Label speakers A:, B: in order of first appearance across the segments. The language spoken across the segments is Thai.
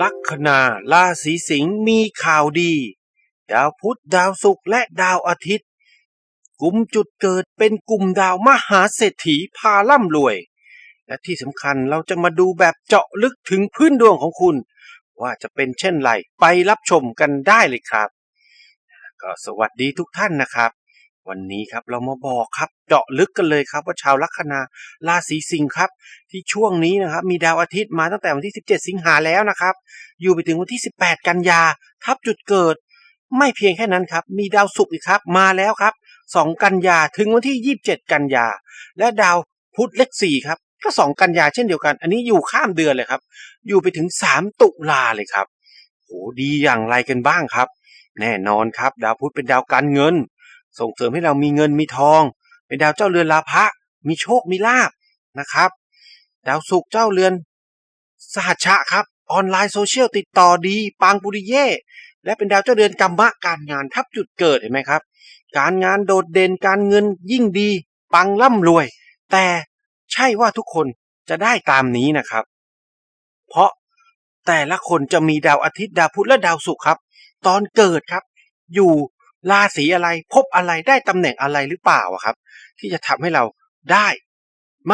A: ลัคนาราศีสิงห์มีข่าวดี ดาวพุธดาวศุกร์และดาวอาทิตย์ กลุ่มจุดเกิดเป็นกลุ่มดาวมหาเศรษฐีพาร่ำรวย และที่สำคัญเราจะมาดูแบบเจาะลึกถึงพื้นดวงของคุณ ว่าจะเป็นเช่นไรไปรับชมกันได้เลยครับ ก็สวัสดีทุกท่านนะครับ วันนี้ครับเรามาบอกครับเจาะลึกกันเลยครับว่าชาวลัคนาราศีสิงห์ครับ ที่ช่วงนี้นะครับ มีดาวอาทิตย์มาตั้งแต่วันที่ 17 สิงหาแล้วนะครับ อยู่ไปถึงวันที่ 18 กันยา ทับจุดเกิด ไม่เพียงแค่นั้นครับ มีดาวศุกร์อีกครับ มาแล้วครับ 2 กันยาถึงวันที่ 27 กันยา และดาวพุธเลข4ครับ ก็ 2 กันยาเช่นเดียวกัน อันนี้อยู่ข้ามเดือนเลยครับ อยู่ไปถึง 3 ตุลาเลยครับโหดีอย่างไรกันบ้างครับ แน่นอนครับ ดาวพุธเป็นดาวการเงิน ส่งเสริมให้เรามีเงินมีทอง เป็นดาวเจ้าเรือนลาภะมีโชคมีลาบนะครับ ดาวศุกร์เจ้าเรือนสหัชชะครับ ออนไลน์โซเชียลติดต่อดี ปังปุริเย่และเป็นดาวเจ้าเรือนกรรมะการงานทับจุดเกิดเห็นไหมครับ การงานโดดเด่นการเงินยิ่งดี ปังร่ำรวย แต่ใช่ว่าทุกคนจะได้ตามนี้นะครับ เพราะแต่ละคนจะมีดาวอาทิตย์ดาวพุธและดาวศุกร์ครับ ตอนเกิดครับ อยู่ ราศีอะไรพบอะไรได้ตำแหน่งอะไรหรือเปล่าครับ ที่จะทำให้เราได้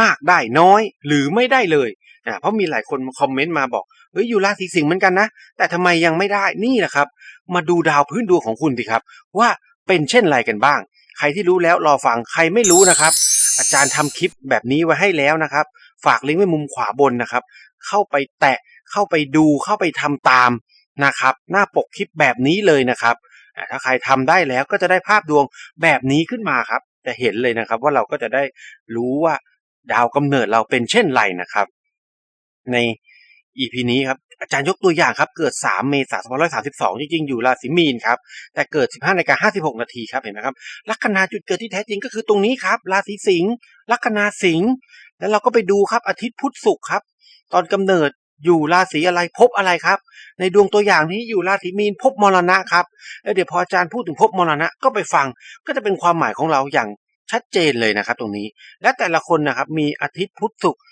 A: มากได้น้อยหรือไม่ได้เลยอ่าเพราะมีหลายคนคอมเมนต์มาบอกเฮ้ยอยู่ราศีสิงห์เหมือนกันนะ แต่ทำไมยังไม่ได้นี่แหละครับ มาดูดาวพื้นดวงของคุณสิครับ ว่าเป็นเช่นไรกันบ้าง ใครที่รู้แล้วรอฟังใครไม่รู้นะครับ อาจารย์ทำคลิปแบบนี้ไว้ให้แล้วนะครับ ฝากลิงก์ไว้มุมขวาบนนะครับ เข้าไปแตะเข้าไปดูเข้าไปทำตามนะครับ หน้าปกคลิปแบบนี้เลยนะครับ ถ้าใครทำได้แล้วก็จะได้ภาพดวงแบบนี้ขึ้นมาครับ จะเห็นเลยนะครับว่าเราก็จะได้รู้ว่าดาวกำเนิดเราเป็นเช่นไรนะครับ ใน EP นี้ครับอาจารย์ยกตัวอย่างครับ เกิด 3 เมษายน2532 จริง ๆ อยู่ราศีมีนครับ แต่เกิด 15นาฬิกา56 นาทีครับ เห็นไหมครับ ลัคนาจุดเกิดที่แท้จริงก็คือตรงนี้ครับ ราศีสิงห์ ลัคนาสิงห์ แล้วเราก็ไปดูครับ อาทิตย์พุธศุกร์ครับ ตอนกำเนิด อยู่ราศีอะไรพบอะไรครับ ในดวงตัวอย่างนี้อยู่ราศีมีนพบมรณะครับแล้วเดี๋ยวพออาจารย์พูดถึงพบมรณะก็ไปฟังก็จะเป็นความหมายของเราอย่างชัดเจนเลยนะครับ ตรงนี้ และแต่ละคนนะครับมีอาทิตย์พุธศุกร์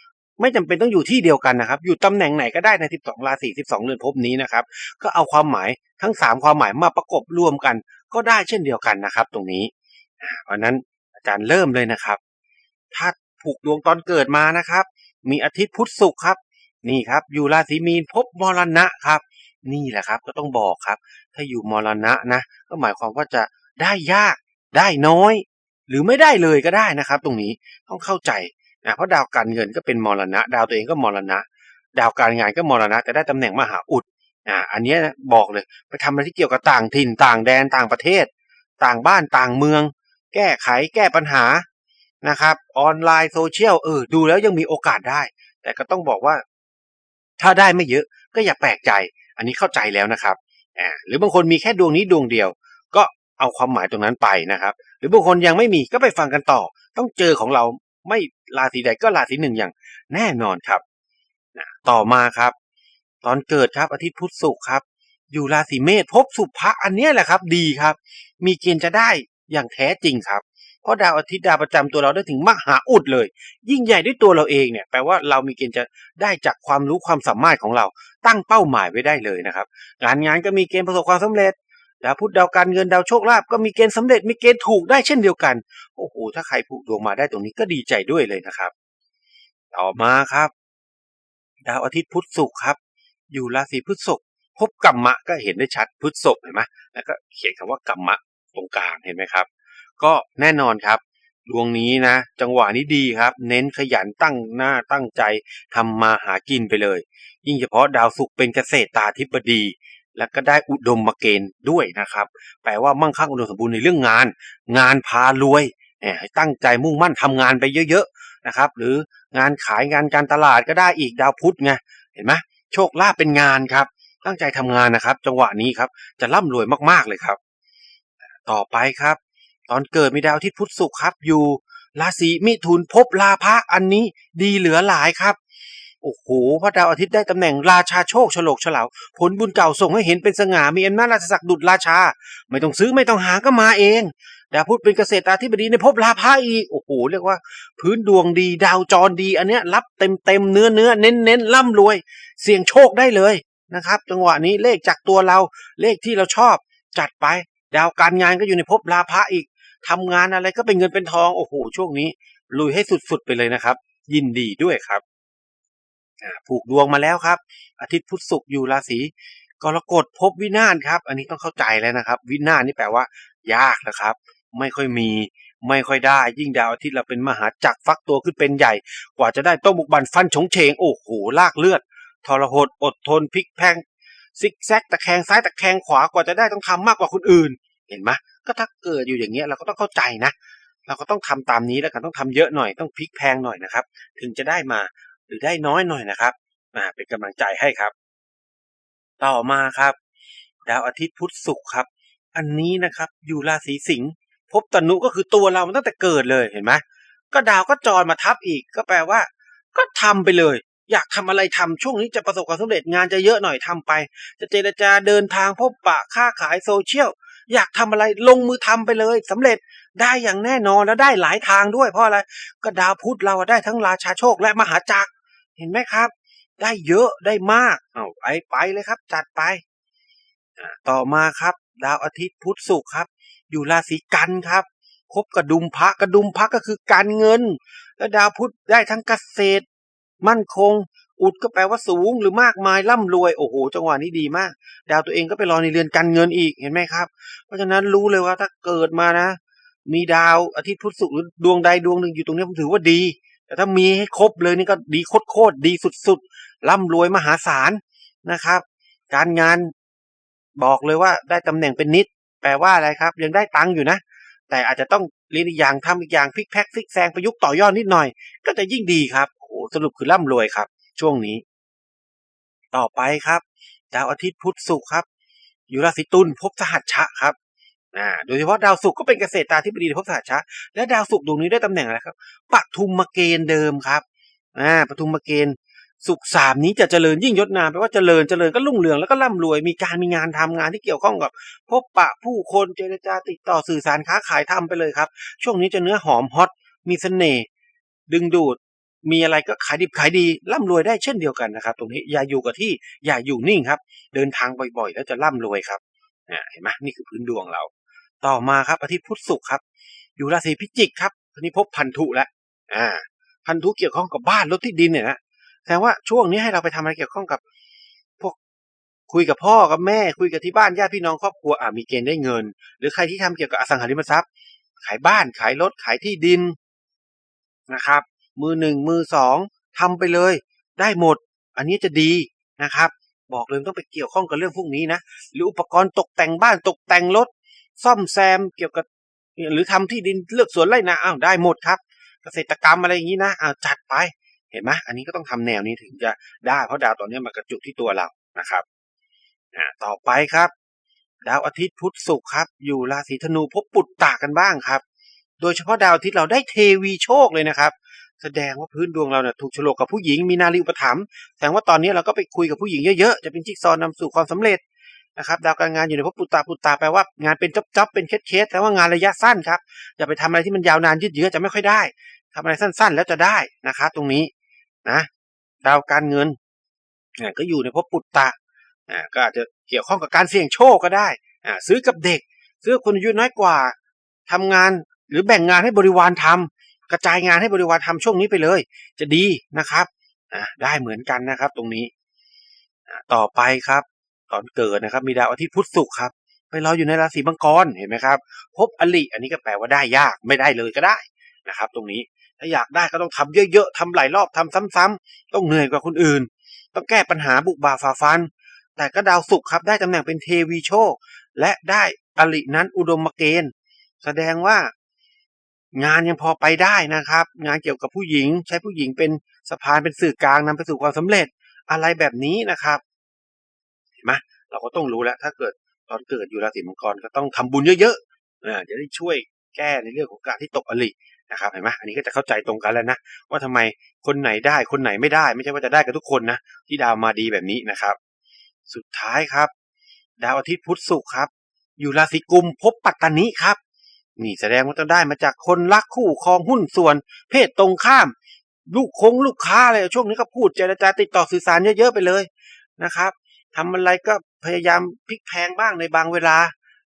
A: ไม่จำเป็นต้องอยู่ที่เดียวกันนะครับ อยู่ตำแหน่งไหนก็ได้ใน 12 ราศี 12 เรือนภพนี้นะครับ ก็เอาความหมายทั้ง 3 ความหมายมาประกบรวมกัน ก็ได้เช่นเดียวกันนะครับ ตรงนี้อ่าเพราะนั้นอาจารย์เริ่มเลยนะครับ ถ้าผูกดวงตอนเกิดมานะครับ มีอาทิตย์พุธศุกร์ครับ นี่ครับอยู่ราศีมีนพบมรณะครับ นี่แหละครับก็ต้องบอกครับ ถ้าอยู่มรณะนะ ก็หมายความว่าจะได้ยากได้น้อย หรือไม่ได้เลยก็ได้นะครับ ตรงนี้ต้องเข้าใจนะเพราะดาวการเงินก็เป็นมรณะ ดาวตัวเองก็มรณะ ดาวการงานก็มรณะแต่ได้ตำแหน่งมหาอุดอ่าอันนี้บอกเลยไปทำอะไรที่เกี่ยวกับต่างถิ่นต่างแดนต่างประเทศ ต่างบ้านต่างเมือง แก้ไขแก้ปัญหานะครับ ออนไลน์โซเชียลเออดูแล้วยังมีโอกาสได้ แต่ก็ต้องบอกว่า ถ้าได้ไม่เยอะก็อย่าแปลกใจ อันนี้เข้าใจแล้วนะครับอ่าหรือบางคนมีแค่ดวงนี้ดวงเดียว ก็เอาความหมายตรงนั้นไปนะครับ หรือบางคนยังไม่มีก็ไปฟังกันต่อ ต้องเจอของเราไม่ราศีใดก็ราศีหนึ่งอย่างแน่นอนครับต่อมาครับ ตอนเกิดครับอาทิตย์พุธศุกร์ครับ อยู่ราศีเมษพบสุภะอันนี้แหละครับ ดีครับ มีเกณฑ์จะได้อย่างแท้จริงครับ เพราะดาวอาทิตย์ดาวประจำตัวเราได้ถึงมหาอุดเลย ยิ่งใหญ่ด้วยตัวเราเองเนี่ยแปลว่าเรามีเกณฑ์จะได้จากความรู้ความสามารถของเรา ตั้งเป้าหมายไว้ได้เลยนะครับงานงานก็มีเกณฑ์ประสบความสำเร็จดาวพุธดาวการเงินดาวโชคลาภก็มีเกณฑ์สำเร็จมีเกณฑ์ถูกได้เช่นเดียวกันโอ้โหถ้าใครผูกดวงมาได้ตรงนี้ก็ดีใจด้วยเลยนะครับ ต่อมาครับ ดาวอาทิตย์พุธศุกร์ครับ อยู่ราศีพฤษภพบกัมมะก็เห็นได้ชัดพฤษภเห็นไหมแล้วก็เขียนคำว่ากัมมะตรงกลางเห็นไหมครับ ก็แน่นอนครับ ดวงนี้นะ จังหวะนี้ดีครับ เน้นขยันตั้งหน้าตั้งใจทำมาหากินไปเลย ยิ่งเฉพาะดาวศุกร์เป็นเกษตรตาธิบดี แล้วก็ได้อุดมมาเกณฑ์ด้วยนะครับ แปลว่ามั่งคั่งอุดมสมบูรณ์ในเรื่องงาน งานพารวยให้ตั้งใจมุ่งมั่นทำงานไปเยอะๆนะครับ หรืองานขายงานการตลาดก็ได้อีกดาวพุธไงเห็นไหมโชคลาภเป็นงานครับ ตั้งใจทำงานนะครับ จังหวะนี้ครับ จะร่ำรวยมากๆเลยครับ ต่อไปครับ ตอนเกิดมีดาวอาทิตย์พุธศุกร์ครับ อยู่ราศีมิถุนภพลาภะอันนี้ดีเหลือหลายครับโอ้โหพระดาวอาทิตย์ได้ตำแหน่งราชาโชคฉลกเฉลาผลบุญเก่าส่งให้เห็นเป็นสง่ามีอำนาจราชศักดิ์ดุจราชา ไม่ต้องซื้อไม่ต้องหาก็มาเองดาวพุธเป็นเกษตรตาธิบดีในภพลาภะอีโอ้โหเรียกว่า พื้นดวงดีดาวจรดี อันเนี้ยรับเต็มเต็มเนื้อเนื้อเน้นเน้นร่ำรวย เสี่ยงโชคได้เลยนะครับ จังหวะนี้เลขจากตัวเราเลขที่เราชอบจัดไป ดาวการงานก็อยู่ในภพลาภะอีก ทำงานอะไรก็เป็นเงินเป็นทองโอ้โหช่วงนี้ ลุยให้สุดๆไปเลยนะครับ ยินดีด้วยครับผูกดวงมาแล้วครับ อาทิตย์พุธศุกร์อยู่ราศีกรกฎภพวินาศครับ อันนี้ต้องเข้าใจแล้วนะครับ วินาศนี่แปลว่า ยากนะครับ ไม่ค่อยมี ไม่ค่อยได้ ยิ่งดาวอาทิตย์เราเป็นมหาจักรฟักตัวขึ้นเป็นใหญ่ กว่าจะได้ต้องบุกบันฟันฉงเฉงโอ้โหลากเลือดทรหดอดทนพลิกแพงซิกแซกตะแคงซ้ายตะแคงขวากว่าจะได้ต้องทำมากกว่าคนอื่น เห็นไหม ก็ถ้าเกิดอยู่อย่างเงี้ยเราก็ต้องเข้าใจนะ เราก็ต้องทำตามนี้แล้วกันต้องทำเยอะหน่อยต้องพลิกแพงหน่อยนะครับ ถึงจะได้มาหรือได้น้อยหน่อยนะครับอ่าเป็นกำลังใจให้ครับ ต่อมาครับ ดาวอาทิตย์พุธศุกร์ครับ อันนี้นะครับอยู่ราศีสิงห์ภพตนุก็คือตัวเรามันตั้งแต่เกิดเลยเห็นไหมก็ดาวก็จรมาทับอีก ก็แปลว่า ก็ทำไปเลย อยากทำอะไรทำช่วงนี้จะประสบความสำเร็จงานจะเยอะหน่อยทำไป จะเจรจาเดินทางพบปะค้าขายโซเชียล อยากทำอะไรลงมือทำไปเลยสำเร็จได้อย่างแน่นอนแล้วได้หลายทางด้วย เพราะอะไรก็ดาวพุธเราได้ทั้งราชาโชคและมหาจักร เห็นไหมครับ ได้เยอะได้มากเอาไปไปเลยครับ จัดไปต่อมาครับ ดาวอาทิตย์พุธศุกร์ครับ อยู่ราศีกันครับคบกระดุมพระกระดุมพระก็คือการเงิน แล้วดาวพุธได้ทั้งเกษตร มั่นคง อุดก็แปลว่าสูงหรือมากมายร่ำรวยโอ้โหจังหวะนี้ดีมาก ดาวตัวเองก็ไปรอในเรือนการเงินอีกเห็นไหมครับ เพราะฉะนั้นรู้เลยว่าถ้าเกิดมานะ มีดาวอาทิตย์พุธศุกร์หรือดวงใดดวงหนึ่งอยู่ตรงนี้ผมถือว่าดี แต่ถ้ามีให้ครบเลยนี่ก็ดีโคตรๆดีสุดๆร่ำรวยมหาศาลนะครับ การงานบอกเลยว่าได้ตำแหน่งเป็นนิด แปลว่าอะไรครับ ยังได้ตังค์อยู่นะ แต่อาจจะต้องเรียนอีกอย่างทำอีกอย่างพลิกแพ็กพลิกแซงประยุกต์ต่อยอดนิดหน่อย ก็จะยิ่งดีครับโอ้สรุปคือร่ำรวยครับ ช่วงนี้ ต่อไปครับดาวอาทิตย์พุธศุกร์ครับ อยู่ราศีตุลภพสหัชชะครับอ่าโดยเฉพาะดาวศุกร์ก็เป็นเกษตรตาธิบดีในภพสหัชชะ และดาวศุกร์ดวงนี้ได้ตำแหน่งอะไรครับปทุมมาเกณฑ์เดิมครับอ่าปทุมมาเกณฑ์สุขสามนี้จะเจริญยิ่งยศนามแปลว่าเจริญเจริญก็รุ่งเรืองแล้วก็ร่ำรวยมีการมีงานทำงานที่เกี่ยวข้องกับ พบปะผู้คนเจรจาติดต่อสื่อสารค้าขายทำไปเลยครับ ช่วงนี้จะเนื้อหอมฮอตมีเสน่ห์ดึงดูด มีอะไรก็ขายดิบขายดีร่ำรวยได้เช่นเดียวกันนะครับ ตรงนี้อย่าอยู่กับที่อย่าอยู่นิ่งครับ เดินทางบ่อยๆ แล้วจะร่ำรวยครับเห็นไหมนี่คือพื้นดวงเรา ต่อมาครับอาทิตย์พุธศุกร์ครับ อยู่ราศีพิจิกครับทีนี้พบพันธุแล้วอ่า พันธุเกี่ยวข้องกับบ้านรถที่ดินเนี่ยนะแสดงว่าช่วงนี้ให้เราไปทำอะไรเกี่ยวข้องกับ พวกคุยกับพ่อกับแม่ คุยกับที่บ้านญาติพี่น้องครอบครัวอ่ามีเกณฑ์ได้เงิน หรือใครที่ทำเกี่ยวกับอสังหาริมทรัพย์ ขายบ้านขายรถขายที่ดินนะครับ มือหนึ่งมือสองทำไปเลย ได้หมด อันนี้จะดีนะครับ บอกเลยต้องไปเกี่ยวข้องกับเรื่องพวกนี้นะหรืออุปกรณ์ตกแต่งบ้านตกแต่งรถซ่อมแซมเกี่ยวกับ หรือทำที่ดินเลือกสวนไร่นาอ้าวได้หมดครับ เกษตรกรรมอะไรอย่างนี้นะอ้าวจัดไปเห็นไหมอันนี้ก็ต้องทำแนวนี้ถึงจะได้เพราะดาวตอนนี้มากระจุกที่ตัวเรานะครับอ่าต่อไปครับ ดาวอาทิตย์พุธศุกร์ครับ อยู่ราศีธนูพบปุตตะกันบ้างครับ โดยเฉพาะดาวอาทิตย์เราได้เทวีโชคเลยนะครับ แสดงว่าพื้นดวงเราเนี่ยถูกโฉลกกับผู้หญิงมีนารีอุปถัมภ์แสดงว่าตอนนี้เราก็ไปคุยกับผู้หญิงเยอะๆ จะเป็นจิ๊กซอว์นำสู่ความสำเร็จนะครับดาวการงานอยู่ในภพปุตตาปุตตาแปลว่างานเป็นจ๊อบๆเป็นเคสๆแต่ว่างานระยะสั้นครับอย่าไปทำอะไรที่มันยาวนานยืดเยื้อจะไม่ค่อยได้ทำอะไรสั้น ๆ แล้วจะได้นะครับตรงนี้นะดาวการเงินก็อยู่ในภพปุตตะอาก็อาจจะเกี่ยวข้องกับการเสี่ยงโชคก็ได้ซื้อกับเด็ก ซื้อคนอายุน้อยกว่าทำงานหรือแบ่งงานให้บริวารทำ กระจายงานให้บริวารทำช่วงนี้ไปเลย จะดีนะครับได้เหมือนกันนะครับ ตรงนี้ต่อไปครับ ตอนเกิดนะครับ มีดาวอาทิตย์พุธศุกร์ครับ ไปรออยู่ในราศีมังกรเห็นไหมครับพบอลิอันนี้ก็แปลว่าได้ยากไม่ได้เลยก็ได้นะครับ ตรงนี้ถ้าอยากได้ก็ต้องทำเยอะๆทำหลายรอบทำซ้ำๆต้องเหนื่อยกว่าคนอื่น ต้องแก้ปัญหาบุกบาฝ่าฟัน แต่ก็ดาวศุกร์ครับ ได้ตำแหน่งเป็นเทวีโชค และได้อลินั้นอุดมเกณฑ์ แสดงว่า งานยังพอไปได้นะครับ งานเกี่ยวกับผู้หญิง ใช้ผู้หญิงเป็นสะพานเป็นสื่อกลางนำไปสู่ความสำเร็จอะไรแบบนี้นะครับเห็นไหมเราก็ต้องรู้แล้ว ถ้าเกิดตอนเกิดอยู่ราศีมังกรก็ต้องทำบุญเยอะๆอ่าจะได้ช่วยแก้ในเรื่องของการที่ตกอลินะครับเห็นไหมอันนี้ก็จะเข้าใจตรงกันแล้วนะว่าทำไมคนไหนได้คนไหนไม่ได้ ไม่ใช่ว่าจะได้กับทุกคนนะที่ดาวมาดีแบบนี้นะครับ สุดท้ายครับ ดาวอาทิตย์พุธศุกร์ครับ อยู่ราศีกุมภพปัตตานิครับ นี่แสดงว่าต้องได้มาจากคนรักคู่ครองหุ้นส่วน เพศตรงข้าม ลูกคงลูกค้าอะไรช่วงนี้ก็พูดเจรจาติดต่อสื่อสารเยอะๆไปเลยนะครับทำอะไรก็พยายามพลิกแพงบ้างในบางเวลา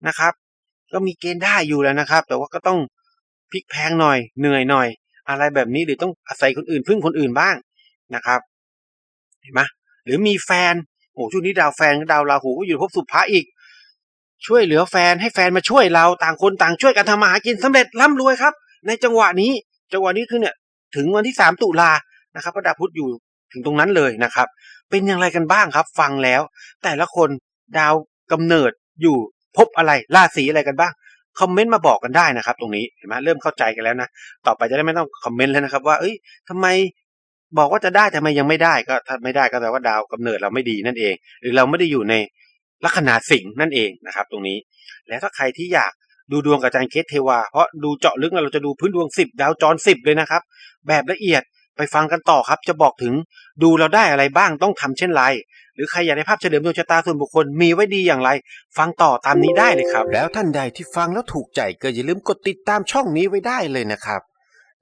A: นะครับ ก็มีเกณฑ์ได้อยู่แล้วนะครับ แต่ว่าก็ต้องพลิกแพงหน่อยเหนื่อยหน่อย อะไรแบบนี้หรือต้องอาศัยคนอื่นพึ่งคนอื่นบ้างนะครับ เห็นไหมหรือมีแฟนโอ้ช่วงนี้ดาวแฟนดาวราหูก็อยู่ภพสุภะอีก ช่วยเหลือแฟนให้แฟนมาช่วยเราต่างคนต่างช่วยกันทำมาหากินสำเร็จร่ำรวยครับ ในจังหวะนี้จังหวะนี้คือเนี่ยถึงวันที่สามตุลานะครับพระดาพุธอยู่ถึงตรงนั้นเลยนะครับ เป็นอย่างไรกันบ้างครับ ฟังแล้ว แต่ละคนดาวกำเนิดอยู่พบอะไรราศีอะไรกันบ้างคอมเมนต์มาบอกกันได้นะครับ ตรงนี้เห็นไหมเริ่มเข้าใจกันแล้วนะต่อไปจะได้ไม่ต้องคอมเมนต์แล้วนะครับ ว่า เอ้ยทำไมบอกว่าจะได้ทำไมยังไม่ได้ก็ถ้าไม่ได้ก็แปลว่าดาวกำเนิดเราไม่ดีนั่นเอง หรือเราไม่ได้อยู่ใน ลัคนาสิงห์นั่นเองนะครับ ตรงนี้ แล้วถ้าใครที่อยากดูดวงกับอาจารย์เคสเทวา เพราะดูเจาะลึกเราจะดูพื้นดวงสิบดาวจรสิบเลยนะครับ แบบละเอียดไปฟังกันต่อครับ จะบอกถึงดูเราได้อะไรบ้างต้องทำเช่นไร หรือใครอยากได้ภาพเฉลิมดวงชะตาส่วนบุคคลมีไว้ดีอย่างไร ฟังต่อตามนี้ได้เลยครับ แล้วท่านใดที่ฟังแล้วถูกใจก็อย่าลืมกดติดตามช่องนี้ไว้ได้เลยนะครับ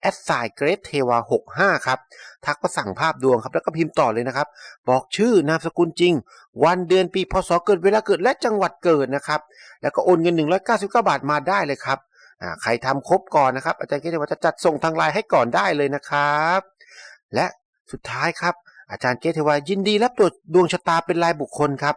A: แอดไซน์เกรดเทวา65 ครับ ทักมาสั่งภาพดวงครับ แล้วก็พิมพ์ต่อเลยนะครับ บอกชื่อนามสกุลจริง วันเดือนปีพศเกิดเวลาเกิดและจังหวัดเกิดนะครับ แล้วก็โอนเงิน 199 บาทมาได้เลยครับใครทำครบก่อนนะครับ อาจารย์เกรดเทวาจะจัดส่งทางไลน์ให้ก่อนได้เลยนะครับ และสุดท้ายครับอาจารย์เกตเทวายินดีรับตรวจดวงชะตาเป็นรายบุคคลครับ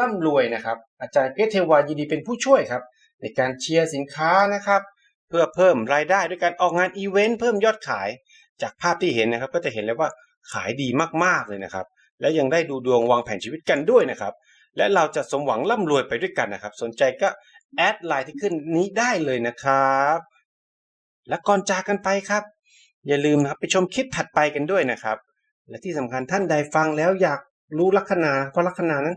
A: ร่ำรวยนะครับ อาจารย์เกรเทวายินดีเป็นผู้ช่วยครับ ในการเชียร์สินค้านะครับ เพื่อเพิ่มรายได้ด้วยการออกงานอีเวนต์เพิ่มยอดขาย จากภาพที่เห็นนะครับ ก็จะเห็นเลยว่าขายดีมากๆเลยนะครับ และยังได้ดูดวงวางแผนชีวิตกันด้วยนะครับ และเราจะสมหวังร่ำรวยไปด้วยกันนะครับ สนใจก็แอดไลน์ที่ขึ้นนี้ได้เลยนะครับ และก่อนจากกันไปครับ อย่าลืมนะครับไปชมคลิปถัดไปกันด้วยนะครับ และที่สำคัญท่านใดฟังแล้วอยากรู้ลัคนาเพราะลัคนานั้น